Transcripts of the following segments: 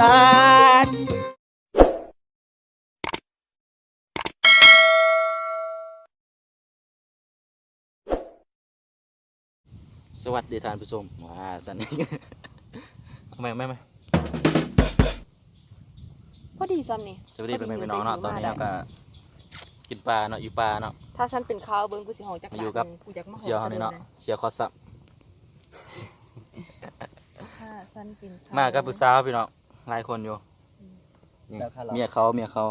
ก่นสวัสดีท่านผู้ชมว้าสันนี้เอาไหมไม่ไหมพอดีซ้ำนี่สวัสดีเป็นพี่น้องเนาะตอนนี้ก็กินปลาเนาะอยู่ปลาเนาะถ้าฉันเป็นเขาเบิ้งกูสิหอจักอยู่กับเชียร์เขาเนาะเชียร์คอสับมากับผู้สาวพี่น้อง หลายคนอยู่นี่เมียเขาเมียเขา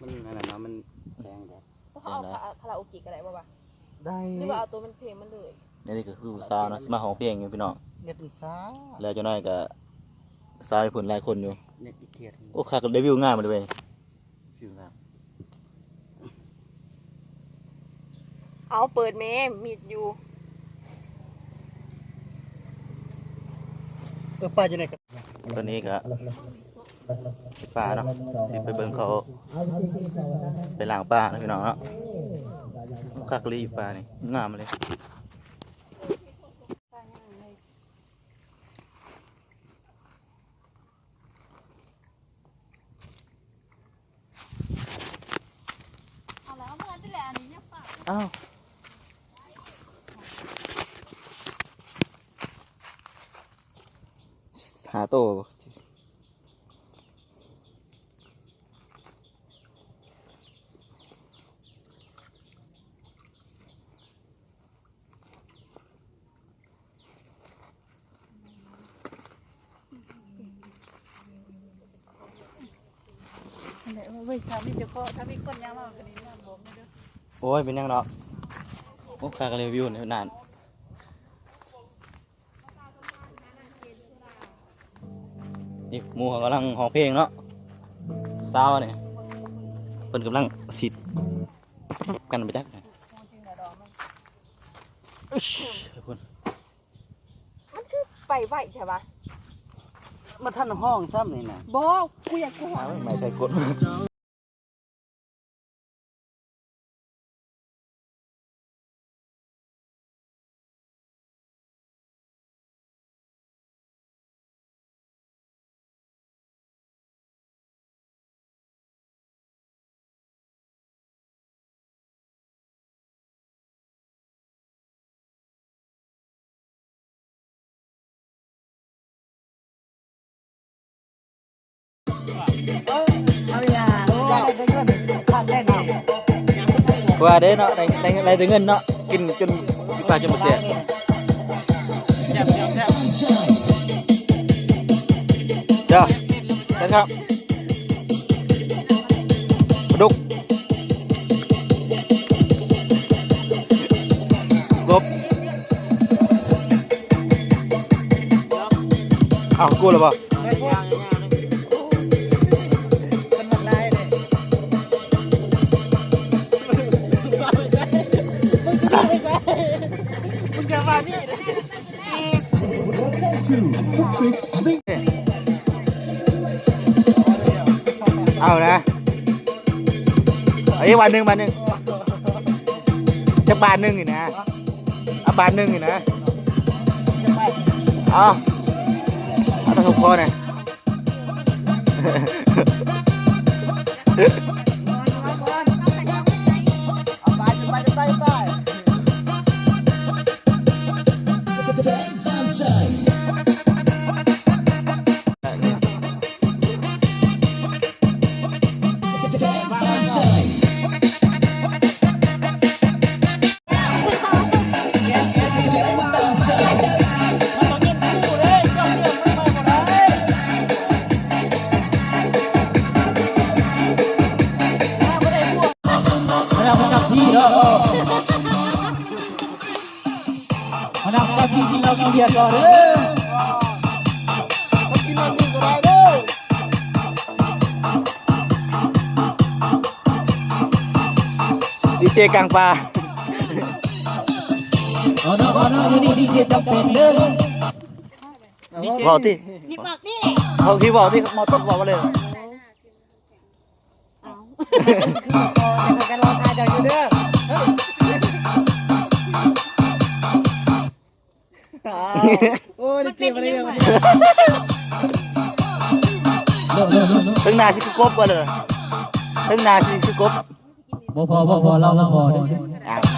มันนั่นน่ะเนาะมันแสงแดดเขาเอาคาคาราโอเกะก็ได้ป่าวะได้หรือว่าเอาตัวมันเพลงมันเลยนี่ก็คือผู้สาวเนาะมาห้องเพลงอยู่พี่น้องเน็ตเป็นซ่าแล้วเจ้าน้อยก็สาวญี่ปุ่นหลายคนอยู่เน็ตอีเกียดโอ้คักเดบิวต์งานมาเลยเว้ยวิวงานเอาเปิดแม่มีดอยู่ เออป้าอยู่ไหนกันตอนนี้ก็ปลาเนาะสิไปเบิ่งเขาไปล้างปลานะพี่น้องเนาะคักเลยอยู่ปลานี่งามเลยเอาแล้วมาที่แหละอันนี้เนี่ยฝากอ้าวหาโตบ่เว้ยถ้ามีเฉพาะถ้ามีคนยามากกว่านี้นะบอกไม่ได้โอ้ยเป็นยังเนาะโอ้คักเลยวิวนี่นาน นี่หมูเขากำลังห้องเพลงเนาะสาวเนี่ยเพิ่นกำลังสิกันไปจักเนี่ยจริงๆนะดอกมันอึ๊ชคุณมันคือไปไหวใช่ปะมาท่านห้องซ้ำนี่นะบอกกูอยากกูหาไม่ใช่กด ว่าเด้เนาะได้ได้ได้แต่เงินเนาะกิน เอานะเอาอีกวันหนึ่งวันหนึ่งจะบาทหนึ่งอีกนะเอาบาทหนึ่งอีกนะเอาเอาตะทุกคนนะเอย ประจับที่ที่เราเกียร์ก่อนเด้อกินมันนี่ก็ได้เด้ โอ้ยเจ็บอะไรเนี่ยถึงนาสิคือกบก็เลยถึงนาสิคือกบบ่พอบ่พอเราเราพอเด้อ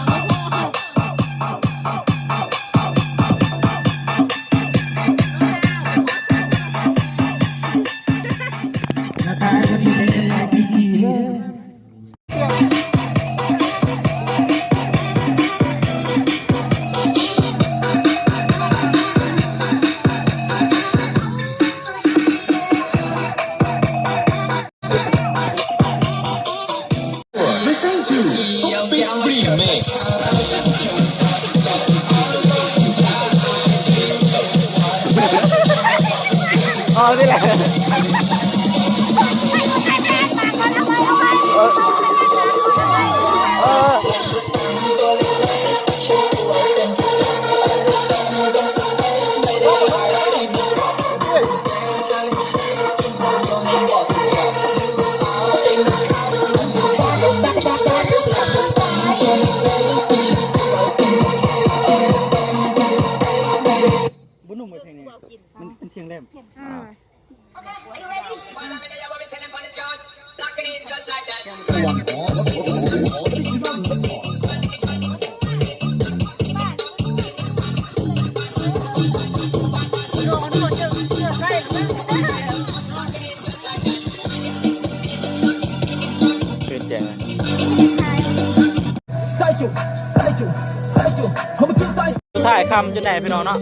ถ่ายคำจนไหนพี่น้องเนาะ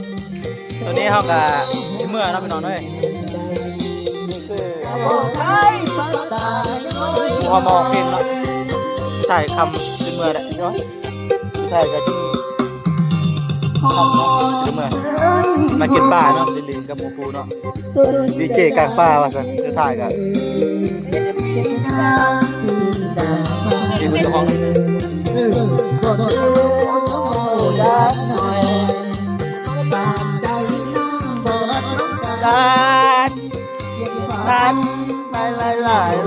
ตัวนี้เขากับเมื่อเนาะพี่น้องเอ้ยนี่คือ พอมองเพลงเนาะถ่ายคำจึงเมื่อแหละเนาะถ่ายกับจนคำจึงเมื่อมากินปลาเนาะลิลินกับหมูปูเนาะดีเจกลางป่าว่ะสันจะถ่ายกัน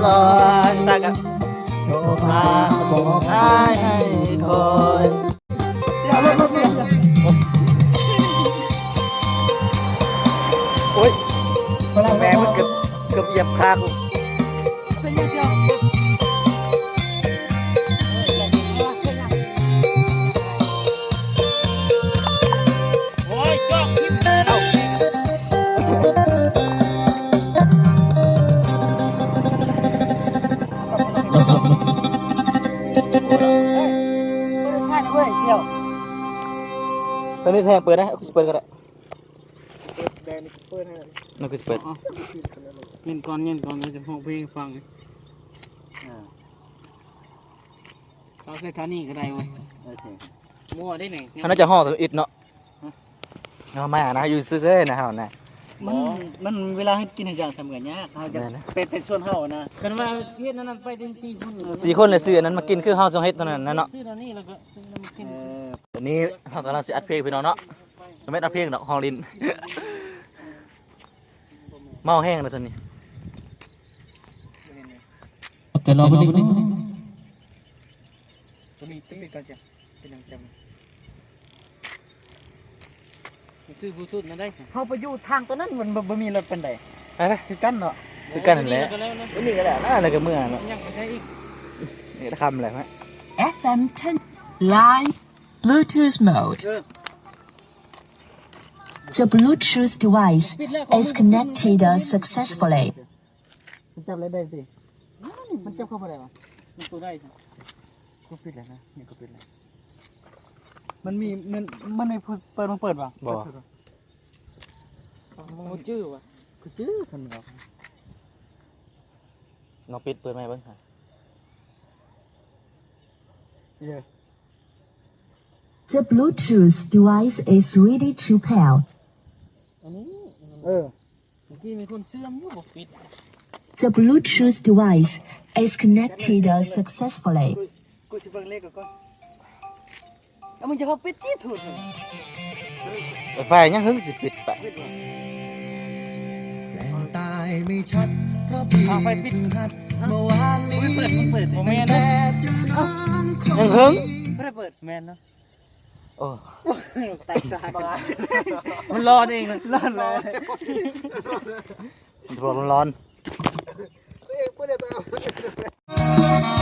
ลอดตากับโทรมาบอกให้ให้คนโอ๊ยแม่มันเกือบเกือบเหยียบคากูเป็นยังไง ตอนนี้แทงเปิดนะเอากูจะเปิดก็ได้แดนเปิดให้มันกูจะเปิดเย็นก่อนเย็นก่อนเราจะห้องเพลงฟังสาวสถานีก็ได้เว้ยมั่วได้ไหนอันนั้นจะห่อตัวอิดเนาะเอามานะอยู่ซื่อๆนะเฮานะ มันมันเวลาให้กินอย่างเสมือนเนี้ยเขาจะแม่นะ เป็นเป็นส่วนเฮานะกันว่าเฮ็ดนั้นไปถึงสี่คนสี่คนเลยซื้ออันนั้นมากินคือเฮาจงเฮ็ดตัวนั้นนะเนาะซื้อตอนนี้แล้วก็ซื้อน้ำกิน ตอนนี้เฮากำลังสิอัดเพลงพี่น้องเนาะจะไม่อัดเพลงดอกฮอลลิน เมาแห้งแล้วตอนนี้แต่รอบ่ได้ตัวนี้ตึ้งกันจ้ะเป็นยังจำ ซื้อบลูทูธนั่นได้สิเขาไปอยู่ทางตัวนั้นมันบ่บ่มีรถเป็นไดไปไปคือกันเนาะ คือกันนั่นแหละ ก็แล้วนะวันนี้ก็ได้นะอะไรก็เมื่อเนาะยังไปใช้อีกนี่คำอะไรฮะ FM 10 live Bluetooth mode. The Bluetooth device is connected successfully. มันจับอะไรได้สิมันจับเข้าไปได้ปะมันตัวได้สิก็ปิดแล้วนะนี่ก็ปิดแล้ว มันมีมันมันไม่เปิดมันเปิดปะบ่มันจื้อว่ะคือจื้อทันเนาะน้องปิดเปิดไหมค์เบิ่งค่ะเดี๋ยว The Bluetooth device is ready to pair. อันนี้เออเมื่อกี้มีคนเชื่อมอยู่บอกปิด The Bluetooth device is connected successfully. กูสิเบิ่งเลขก่อน แล้วมึงจะเข้าปิดที่ถูกไฟยังหึงสิปิดไปแหล่งตายไม่ชัดเพราะพี่เอาไปปิดหัดเมื่อวานนี้ไม่เปิดมันเปิดผมแม่นแต่นะเจอน้ำคยังงหึงไม่ได้เปิดแม่นนะโอ้แตกสายกันมันรอดเองเลยร้อนเลยมันร้อนร้อนเอ้ยเปิดได้ตัว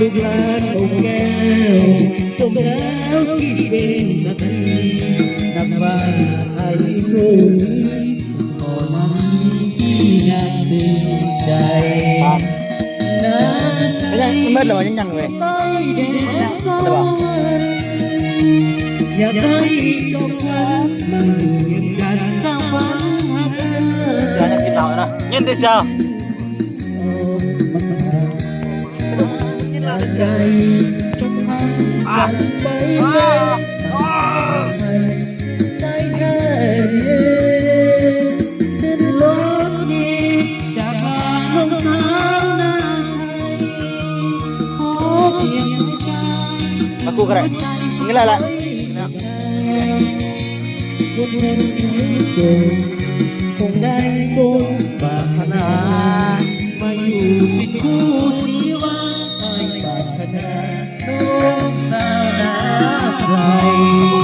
ลูกหลานองค์แก้วจงแล้วคิดเป็นนาทีนำว่าไอ้ลูกขอนั้ นที่งานตื่นใจนะไม่ยังมันเมื่อหรือว่ายังยังเลยอยากได้จางกันสร้างฝันหาเธอะกินเหล้านะยินดีเชียวใจอะไปใจแค่เดียวขึ้นรถนี้จากบ้าลงสาวนาขอเพียงใจมากูก็ได้นี่อะไรล่ะทุกคนที่เจอคงได้ทรงปรารถนามาอยู่เป็นคู่ งสาวนาใคร